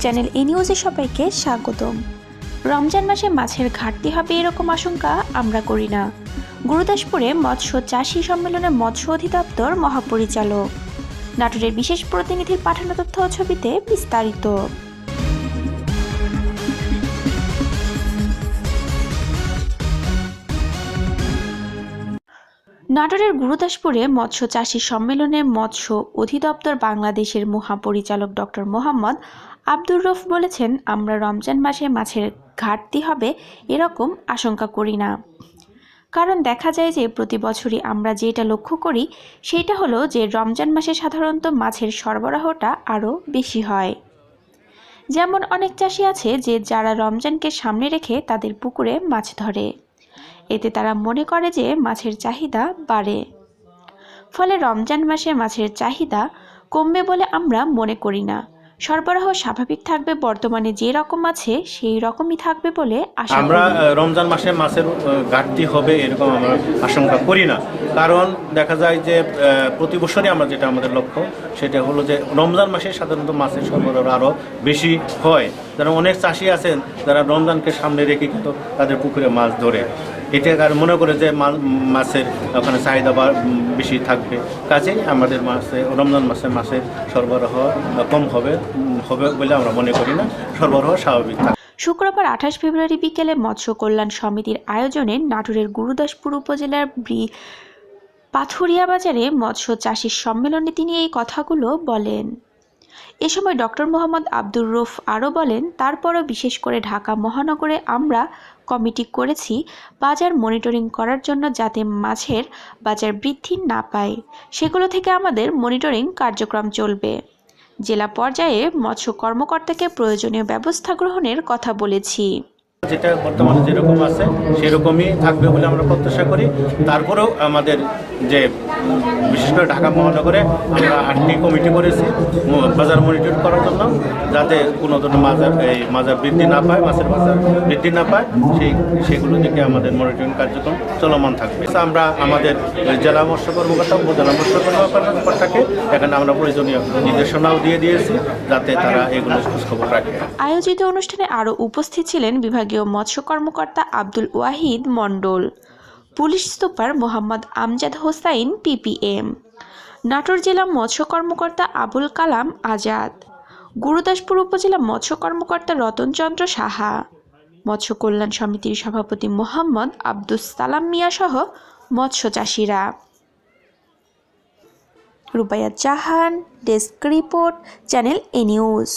Channel এ নিউজে সবাইকে স্বাগতম। রমজান মাসে মাছের ঘাটতি হবে এরকম আশঙ্কা আমরা করি না। গুরুদাসপুরে মৎস্য চাষি সম্মেলনে মৎস্য অধিদপ্তর মহাপরিচালক। নাটোরের বিশেষ প্রতিনিধির পাঠানো তথ্য ছবিতে বিস্তারিত। নাটোরের গুরুদাসপুরে মৎস্য চাষী সম্মেলনে মৎস্য অধিদপ্তর বাংলাদেশের মহাপরিচালক ডক্টর মোহাম্মদ আব্দুর রফ বলেছেন, আমরা রমজান মাসে মাছের ঘাটতি হবে এরকম আশঙ্কা করি না। কারণ দেখা যায় যে প্রতি বছরই আমরা যেটা লক্ষ্য করি, সেটা হলো যে রমজান মাসে সাধারণত মাছের সরবরাহটা আরও বেশি হয়। যেমন অনেক চাষি আছে যে যারা রমজানকে সামনে রেখে তাদের পুকুরে মাছ ধরে। এতে তারা মনে করে যে মাছের চাহিদা বাড়ে। ফলে রমজান মাসে মাছের চাহিদা কমবে বলে আমরা মনে করি না। সরবরাহ স্বাভাবিক থাকবে, বর্তমানে যে রকম আছে সেই রকমই থাকবে বলে আমরা রমজান মাসে মাছের ঘাটতি হবে এরকম আমরা আশঙ্কা করি না। কারণ দেখা যায় যে প্রতি বছরই আমরা যেটা আমাদের লক্ষ্য, সেটা হলো যে রমজান মাসে সাধারণত মাছের সরবরাহ আরও বেশি হয়। যারা অনেক চাষি আছেন, যারা রমজানকে সামনে রেখে কিন্তু তাদের পুকুরে মাছ ধরে। এটা আর মনে করে যে মাছের ওখানে চাহিদা বেশি থাকবে। কাজেই আমাদের মাছে, রমজান মাসে মাছের সরবরাহ কম হবে হবে বলে আমরা মনে করি না। সরবরাহ স্বাভাবিক থাকবে শুক্রবার আঠাশ ফেব্রুয়ারি বিকেলে মৎস্য কল্যাণ সমিতির আয়োজনে নাটোরের গুরুদাসপুর উপজেলার ব্রি পাথুরিয়া বাজারে মৎস্য চাষির সম্মেলনে তিনি এই কথাগুলো বলেন। এ সময় ডক্টর মোহাম্মদ আব্দুর রফ আরও বলেন, তারপরও বিশেষ করে ঢাকা মহানগরে আমরা কমিটি করেছি বাজার মনিটরিং করার জন্য যাতে মাছের বাজার বৃদ্ধি না পায়। সেগুলো থেকে আমাদের মনিটরিং কার্যক্রম চলবে। জেলা পর্যায়ে মৎস্য কর্মকর্তাকে প্রয়োজনীয় ব্যবস্থা গ্রহণের কথা বলেছি। যেটা বর্তমানে যেরকম আছে, সেরকমই থাকবে বলে আমরা প্রত্যাশা করি। তারপরেও আমাদের যে বিশেষ করে ঢাকা মহানগরে আমরা আটটি কমিটি করেছি বাজার মনিটর করার জন্য, যাতে কোনো ধরনের মাজার, এই মাজার বৃদ্ধি না পায়, মাছের বাজার বৃদ্ধি না পায়, সেই, সেগুলো দিকে আমাদের মনিটরিং কার্যক্রম চলমান থাকবে। আমরা আমাদের জেলা মৎস্য কর্মকর্তা, উপজেলা মৎস্য কর্মকর্তাকে এখানে আমরা প্রয়োজনীয় নির্দেশনাও দিয়ে দিয়েছি, যাতে তারা এগুলো খোঁজখবর রাখে। আয়োজিত অনুষ্ঠানে আরও উপস্থিত ছিলেন বিভাগীয় মৎস্য কর্মকর্তা Abdul Wahid Mondal. Police super Mohammad Amjad Hossain, PPM. Natore জেলা মৎস্য কর্মকর্তা আবুল কালাম আজাদ। গুরুদাসপুর উপজেলা মৎস্য কর্মকর্তা রতনচন্দ্র সাহা। মৎস্য কল্যাণ সমিতির সভাপতি মোহাম্মদ আব্দুস সালাম মিয়া সহ মৎস্য চাষিরা। Rubaiya Jahan, desk report, channel A news.